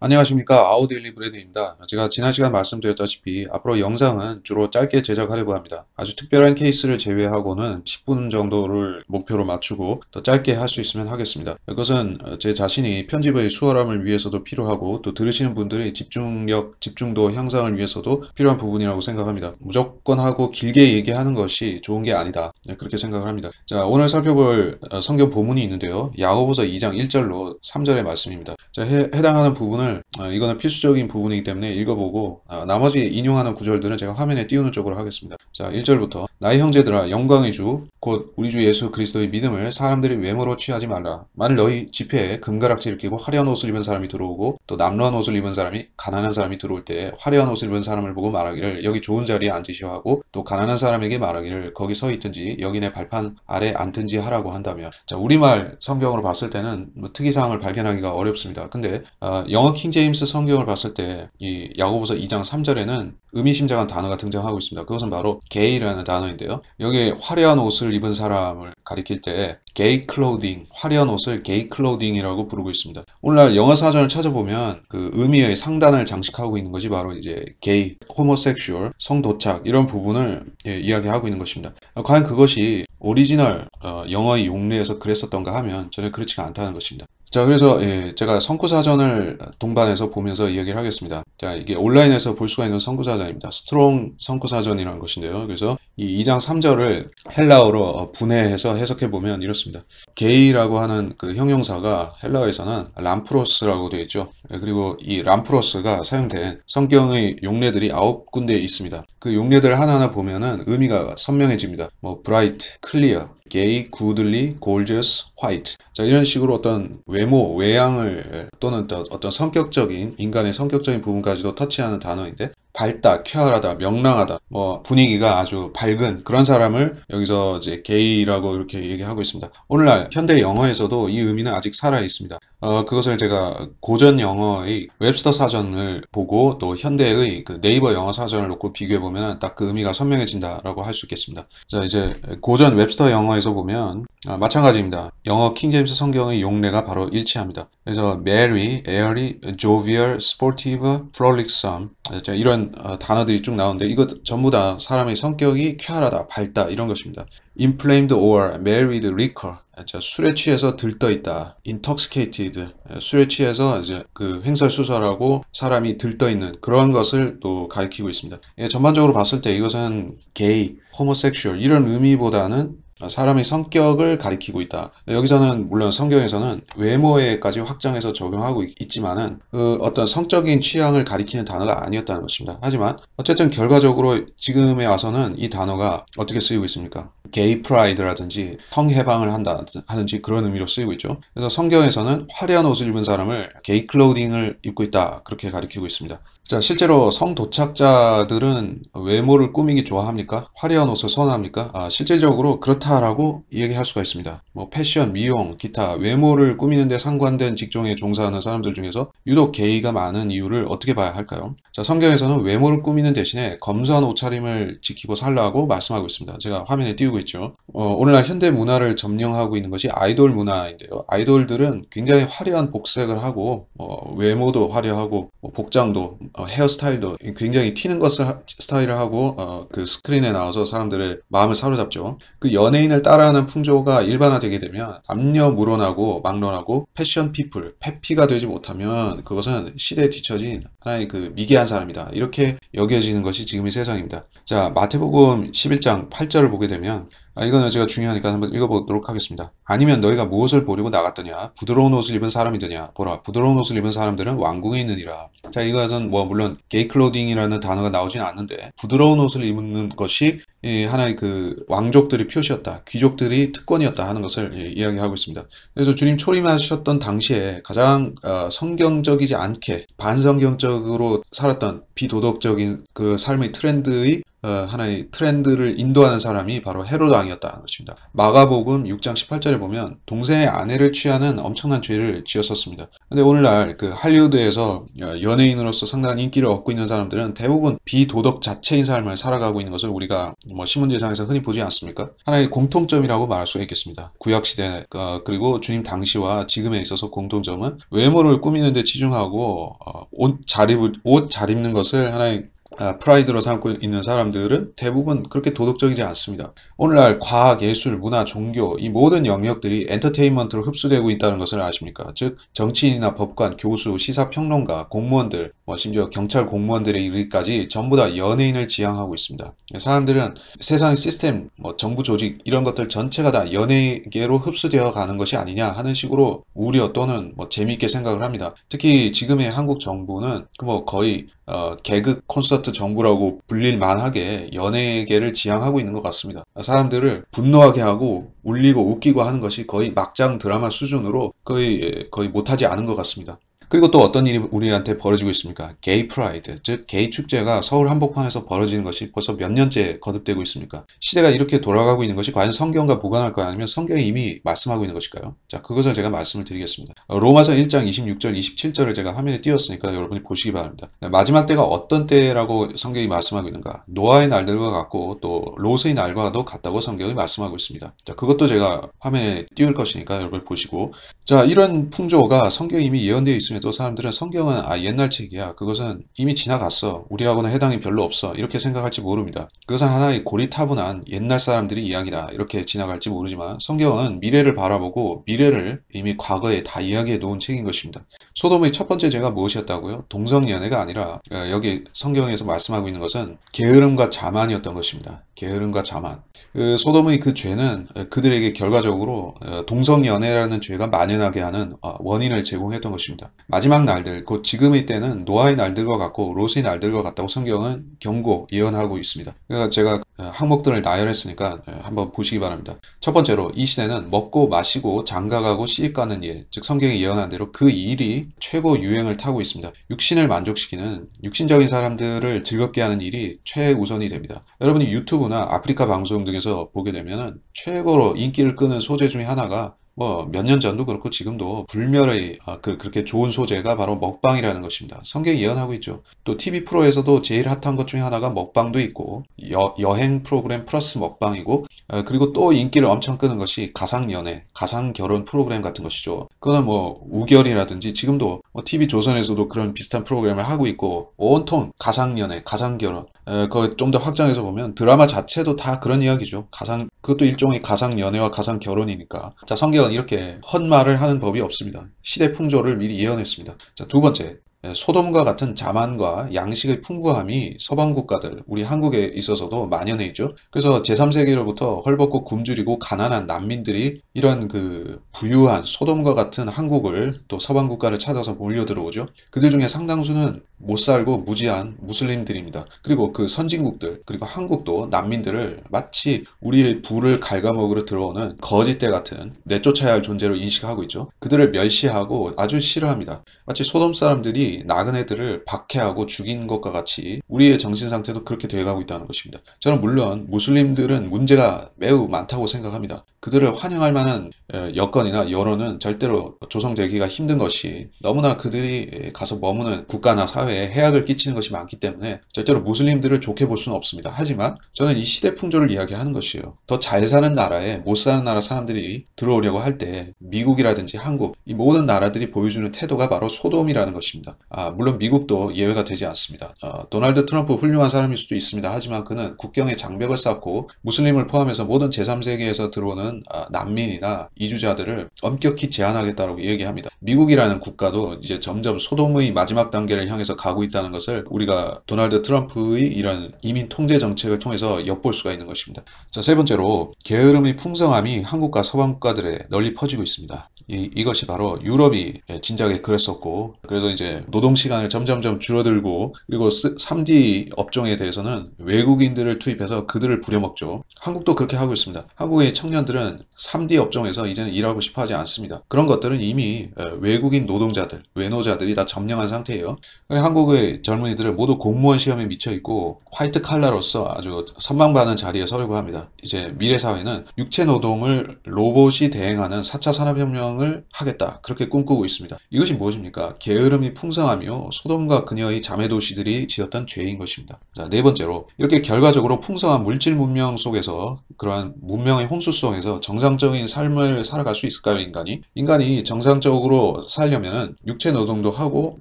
안녕하십니까 아우데일리 브레드입니다. 제가 지난 시간 말씀드렸다시피 앞으로 영상은 주로 짧게 제작하려고 합니다. 아주 특별한 케이스를 제외하고는 10분 정도를 목표로 맞추고 더 짧게 할 수 있으면 하겠습니다. 이것은 제 자신이 편집의 수월함을 위해서도 필요하고 또 들으시는 분들의 집중력, 집중도 향상을 위해서도 필요한 부분이라고 생각합니다. 무조건 하고 길게 얘기하는 것이 좋은 게 아니다. 네, 그렇게 생각을 합니다. 자 오늘 살펴볼 어, 성경 본문이 있는데요. 야고보서 2장 1절로 3절의 말씀입니다. 자, 해, 해당하는 부분을 어, 이거는 필수적인 부분이기 때문에 읽어보고 어, 나머지 인용하는 구절들은 제가 화면에 띄우는 쪽으로 하겠습니다. 자 1절부터 나의 형제들아 영광의 주 곧 우리 주 예수 그리스도의 믿음을 사람들이 외모로 취하지 말라. 만일 너희 집회에 금가락지를 끼고 화려한 옷을 입은 사람이 들어오고 또 남루한 옷을 입은 사람이 가난한 사람이 들어올 때 화려한 옷을 입은 사람을 보고 말하기를 여기 좋은 자리에 앉으시오 하고 또 가난한 사람에게 말하기를 거기 서 있든지 여기 내 발판 아래 앉든지 하라고 한다며 자 우리말 성경으로 봤을 때는 뭐 특이사항을 발견하기가 어렵습니다. 근데 어, 영어 킹제임스 성경을 봤을 때 이 야고보서 2장 3절에는 의미심장한 단어가 등장하고 있습니다. 그것은 바로 게이라는 단어인데요. 여기에 화려한 옷을 입은 사람을 가리킬 때 게이 클로딩, 화려한 옷을 게이 클로딩이라고 부르고 있습니다. 오늘날 영어 사전을 찾아보면 그 의미의 상단을 장식하고 있는 것이 바로 이제 게이, 호모섹슈얼, 성도착 이런 부분을 예, 이야기하고 있는 것입니다. 과연 그것이 오리지널 어, 영어의 용례에서 그랬었던가 하면 전혀 그렇지가 않다는 것입니다. 자 그래서 예, 제가 성구사전을 동반해서 보면서 이야기를 하겠습니다. 자 이게 온라인에서 볼 수가 있는 성구사전입니다. 스트롱 성구사전이라는 것인데요. 그래서 이 2장 3절을 헬라어로 분해해서 해석해 보면 이렇습니다. 게이라고 하는 그 형용사가 헬라어에서는 람프로스라고 되어 있죠. 예, 그리고 이 람프로스가 사용된 성경의 용례들이 아홉 군데에 있습니다. 그 용례들 하나하나 보면은 의미가 선명해집니다. 뭐 bright, clear, gay, goodly, gorgeous, white. 자, 이런 식으로 어떤 외모, 외양을 또는 어떤 성격적인 인간의 성격적인 부분까지도 터치하는 단어인데 밝다, 쾌활하다, 명랑하다, 뭐 분위기가 아주 밝은 그런 사람을 여기서 이제 게이라고 이렇게 얘기하고 있습니다. 오늘날 현대 영어에서도 이 의미는 아직 살아 있습니다. 어, 그것을 제가 고전 영어의 웹스터 사전을 보고 또 현대의 그 네이버 영어 사전을 놓고 비교해 보면 딱 그 의미가 선명해진다라고 할 수 있겠습니다. 자 이제 고전 웹스터 영어에서 보면 아, 마찬가지입니다. 영어 킹제임스 성경의 용례가 바로 일치합니다. 그래서 merry, airy, jovial, sportive, frolicsome 이런 어, 단어들이 쭉 나오는데 이거 전부 다 사람의 성격이 쾌활하다, 밝다 이런 것입니다. inflamed or married liquor 자, 술에 취해서 들떠 있다. intoxicated 술에 취해서 이제 그 횡설수설하고 사람이 들떠 있는 그런 것을 또 가리키고 있습니다. 예, 전반적으로 봤을 때 이것은 gay, homosexual 이런 의미보다는 사람의 성격을 가리키고 있다. 여기서는 물론 성경에서는 외모에까지 확장해서 적용하고 있지만은 그 어떤 성적인 취향을 가리키는 단어가 아니었다는 것입니다. 하지만 어쨌든 결과적으로 지금에 와서는 이 단어가 어떻게 쓰이고 있습니까? 게이 프라이드라든지 성해방을 한다 하는지 그런 의미로 쓰이고 있죠. 그래서 성경에서는 화려한 옷을 입은 사람을 게이 클로딩을 입고 있다 그렇게 가리키고 있습니다. 자, 실제로 성도착자들은 외모를 꾸미기 좋아합니까? 화려한 옷을 선호합니까? 아, 실질적으로 그렇다라고 얘기할 수가 있습니다. 뭐 패션, 미용, 기타 외모를 꾸미는 데 상관된 직종에 종사하는 사람들 중에서 유독 게이가 많은 이유를 어떻게 봐야 할까요? 자, 성경에서는 외모를 꾸미는 대신에 검소한 옷차림을 지키고 살라고 말씀하고 있습니다. 제가 화면에 띄우고 있죠. 어, 오늘날 현대 문화를 점령하고 있는 것이 아이돌 문화인데요. 아이돌들은 굉장히 화려한 복색을 하고 어, 외모도 화려하고 뭐 복장도 어, 헤어스타일도 굉장히 튀는 것 스타일을 하고 어, 그 스크린에 나와서 사람들의 마음을 사로잡죠. 그 연예인을 따라하는 풍조가 일반화되게 되면 남녀 무론하고 막론하고 패션 피플, 페피가 되지 못하면 그것은 시대에 뒤처진 하나의 그 미개한 사람이다. 이렇게 여겨지는 것이 지금의 세상입니다. 자, 마태복음 11장 8절을 보게 되면 아, 이거는 제가 중요하니까 한번 읽어보도록 하겠습니다. 아니면 너희가 무엇을 보려고 나갔더냐? 부드러운 옷을 입은 사람이더냐? 보라, 부드러운 옷을 입은 사람들은 왕궁에 있느니라. 자, 이것은 뭐 물론 게이 클로딩이라는 단어가 나오진 않는데 부드러운 옷을 입는 것이 하나의 그 왕족들의 표시였다. 귀족들이 특권이었다 하는 것을 이야기하고 있습니다. 그래서 주님 초림하셨던 당시에 가장 어, 성경적이지 않게 반성경적으로 살았던 비도덕적인 그 삶의 트렌드의 어, 하나의 트렌드를 인도하는 사람이 바로 헤롯 왕이었다는 것입니다. 마가복음 6장 18절에 보면 동생의 아내를 취하는 엄청난 죄를 지었었습니다. 근데 오늘날 그 할리우드에서 연예인으로서 상당한 인기를 얻고 있는 사람들은 대부분 비도덕 자체인 삶을 살아가고 있는 것을 우리가 뭐 신문지상에서 흔히 보지 않습니까? 하나의 공통점이라고 말할 수 있겠습니다. 구약 시대 어, 그리고 주님 당시와 지금에 있어서 공통점은 외모를 꾸미는 데 치중하고 어, 옷잘 입을 옷 잘 입는 것을 하나의 아, 프라이드로 삼고 있는 사람들은 대부분 그렇게 도덕적이지 않습니다. 오늘날 과학, 예술, 문화, 종교 이 모든 영역들이 엔터테인먼트로 흡수되고 있다는 것을 아십니까? 즉 정치인이나 법관, 교수, 시사평론가, 공무원들, 뭐 심지어 경찰 공무원들의 일까지 전부 다 연예인을 지향하고 있습니다. 사람들은 세상의 시스템, 뭐 정부 조직 이런 것들 전체가 다 연예계로 흡수되어 가는 것이 아니냐 하는 식으로 우려 또는 뭐 재미있게 생각을 합니다. 특히 지금의 한국 정부는 뭐 거의 어, 개그 콘서트 정부라고 불릴 만하게 연예계를 지향하고 있는 것 같습니다. 사람들을 분노하게 하고 울리고 웃기고 하는 것이 거의 막장 드라마 수준으로 거의 거의 못하지 않은 것 같습니다. 그리고 또 어떤 일이 우리한테 벌어지고 있습니까? 게이 프라이드, 즉 게이 축제가 서울 한복판에서 벌어지는 것이 벌써 몇 년째 거듭되고 있습니까? 시대가 이렇게 돌아가고 있는 것이 과연 성경과 무관할까요? 아니면 성경이 이미 말씀하고 있는 것일까요? 자, 그것을 제가 말씀을 드리겠습니다. 로마서 1장 26절, 27절을 제가 화면에 띄웠으니까 여러분이 보시기 바랍니다. 마지막 때가 어떤 때라고 성경이 말씀하고 있는가? 노아의 날들과 같고 또 로스의 날과도 같다고 성경이 말씀하고 있습니다. 자, 그것도 제가 화면에 띄울 것이니까 여러분 보시고 자, 이런 풍조가 성경이 이미 예언되어 있으면 중에도 사람들은 성경은 아 옛날 책이야. 그것은 이미 지나갔어. 우리하고는 해당이 별로 없어. 이렇게 생각할지 모릅니다. 그것은 하나의 고리타분한 옛날 사람들의 이야기다. 이렇게 지나갈지 모르지만 성경은 미래를 바라보고 미래를 이미 과거에 다 이야기해 놓은 책인 것입니다. 소돔의 첫 번째 죄가 무엇이었다고요? 동성연애가 아니라 어, 여기 성경에서 말씀하고 있는 것은 게으름과 자만이었던 것입니다. 게으름과 자만. 그 소돔의 그 죄는 그들에게 결과적으로 어, 동성연애라는 죄가 만연하게 하는 어, 원인을 제공했던 것입니다. 마지막 날들, 곧 지금의 때는 노아의 날들과 같고 롯의 날들과 같다고 성경은 경고, 예언하고 있습니다. 그러니까 제가 어, 항목들을 나열했으니까 어, 한번 보시기 바랍니다. 첫 번째로 이 시대는 먹고 마시고 장가가고 시집가는 일, 즉 성경이 예언한 대로 그 일이 최고 유행을 타고 있습니다. 육신을 만족시키는 육신적인 사람들을 즐겁게 하는 일이 최우선이 됩니다. 여러분이 유튜브나 아프리카 방송 등에서 보게 되면 최고로 인기를 끄는 소재 중에 하나가 뭐 몇 년 전도 그렇고 지금도 불멸의 아, 그, 그렇게 좋은 소재가 바로 먹방이라는 것입니다. 성경이 예언하고 있죠. 또 TV 프로에서도 제일 핫한 것 중에 하나가 먹방도 있고 여, 여행 프로그램 플러스 먹방이고 어, 그리고 또 인기를 엄청 끄는 것이 가상연애, 가상결혼 프로그램 같은 것이죠. 그거는 뭐 우결이라든지 지금도 뭐 TV 조선에서도 그런 비슷한 프로그램을 하고 있고 온통 가상연애, 가상결혼 그거 좀더 확장해서 보면 드라마 자체도 다 그런 이야기죠. 가상 그것도 일종의 가상 연애와 가상 결혼이니까. 자 성경은 이렇게 헛말을 하는 법이 없습니다. 시대 풍조를 미리 예언했습니다. 자 두 번째 예, 소돔과 같은 자만과 양식의 풍부함이 서방 국가들, 우리 한국에 있어서도 만연해 있죠. 그래서 제3세계로부터 헐벗고 굶주리고 가난한 난민들이 이런 그 부유한 소돔과 같은 한국을 또 서방 국가를 찾아서 몰려 들어오죠. 그들 중에 상당수는 못 살고 무지한 무슬림들입니다. 그리고 그 선진국들, 그리고 한국도 난민들을 마치 우리의 부를 갉아먹으러 들어오는 거짓대 같은 내쫓아야 할 존재로 인식하고 있죠. 그들을 멸시하고 아주 싫어합니다. 마치 소돔 사람들이 나그네들을 박해하고 죽인 것과 같이 우리의 정신 상태도 그렇게 돼가고 있다는 것입니다. 저는 물론 무슬림들은 문제가 매우 많다고 생각합니다. 그들을 환영할 만한 여건이나 여론은 절대로 조성되기가 힘든 것이 너무나 그들이 가서 머무는 국가나 사회에 해악을 끼치는 것이 많기 때문에 절대로 무슬림들을 좋게 볼 수는 없습니다. 하지만 저는 이 시대 풍조를 이야기하는 것이에요. 더 잘 사는 나라에 못 사는 나라 사람들이 들어오려고 할 때 미국이라든지 한국 이 모든 나라들이 보여주는 태도가 바로 소돔이라는 것입니다. 아, 물론 미국도 예외가 되지 않습니다. 어, 도널드 트럼프 훌륭한 사람일 수도 있습니다. 하지만 그는 국경에 장벽을 쌓고 무슬림을 포함해서 모든 제3세계에서 들어오는 아, 난민이나 이주자들을 엄격히 제한하겠다고 얘기합니다. 미국이라는 국가도 이제 점점 소돔의 마지막 단계를 향해서 가고 있다는 것을 우리가 도널드 트럼프의 이런 이민 통제 정책을 통해서 엿볼 수가 있는 것입니다. 자, 세 번째로 게으름의 풍성함이 한국과 서방 국가들에 널리 퍼지고 있습니다. 이, 이것이 바로 유럽이 예, 진작에 그랬었고 그래서 이제 노동 시간을 점점점 줄어들고 그리고 3D 업종에 대해서는 외국인들을 투입해서 그들을 부려먹죠. 한국도 그렇게 하고 있습니다. 한국의 청년들은 3D 업종에서 이제는 일하고 싶어 하지 않습니다. 그런 것들은 이미 어, 외국인 노동자들, 외노자들이 다 점령한 상태예요. 한국의 젊은이들은 모두 공무원 시험에 미쳐 있고 화이트 칼라로서 아주 선망받는 자리에 서려고 합니다. 이제 미래 사회는 육체 노동을 로봇이 대행하는 4차 산업혁명 을 하겠다. 그렇게 꿈꾸고 있습니다. 이것이 무엇입니까? 게으름이 풍성하며 소돔과 그녀의 자매 도시들이 지었던 죄인 것입니다. 자, 네 번째로 이렇게 결과적으로 풍성한 물질 문명 속에서 그러한 문명의 홍수 속에서 정상적인 삶을 살아갈 수 있을까요, 인간이? 인간이 정상적으로 살려면은 육체 노동도 하고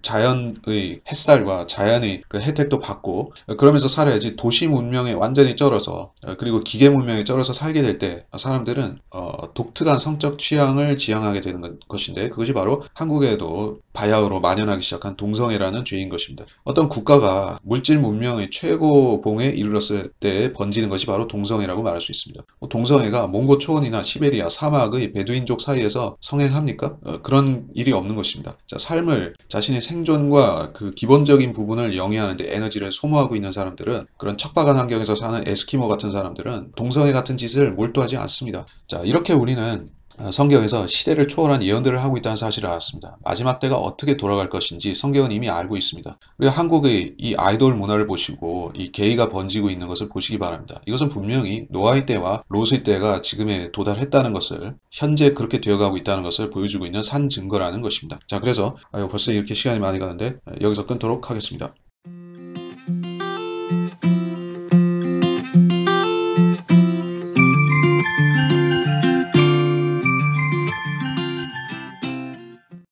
자연의 햇살과 자연의 그 혜택도 받고 그러면서 살아야지 도시 문명에 완전히 쩔어서 그리고 기계 문명에 쩔어서 살게 될 때 사람들은 어, 독특한 성적 취향을 지향하게 되는 것인데 그것이 바로 한국에도 바야흐로 만연하기 시작한 동성애라는 죄인 것입니다. 어떤 국가가 물질 문명의 최고봉에 이르렀을 때 번지는 것이 바로 동성애라고 말할 수 있습니다. 뭐 동성애가 몽고 초원이나 시베리아 사막의 베두인족 사이에서 성행합니까? 어, 그런 일이 없는 것입니다. 자, 삶을 자신의 생존과 그 기본적인 부분을 영위하는 데 에너지를 소모하고 있는 사람들은 그런 척박한 환경에서 사는 에스키모 같은 사람들은 동성애 같은 짓을 몰두하지 않습니다. 자, 이렇게 우리는 어, 성경에서 시대를 초월한 예언들을 하고 있다는 사실을 알았습니다. 마지막 때가 어떻게 돌아갈 것인지 성경은 이미 알고 있습니다. 그리고 한국의 이 아이돌 문화를 보시고 이 게이가 번지고 있는 것을 보시기 바랍니다. 이것은 분명히 노아의 때와 롯의 때가 지금에 도달했다는 것을 현재 그렇게 되어가고 있다는 것을 보여주고 있는 산 증거라는 것입니다. 자 그래서 벌써 이렇게 시간이 많이 가는데 여기서 끊도록 하겠습니다.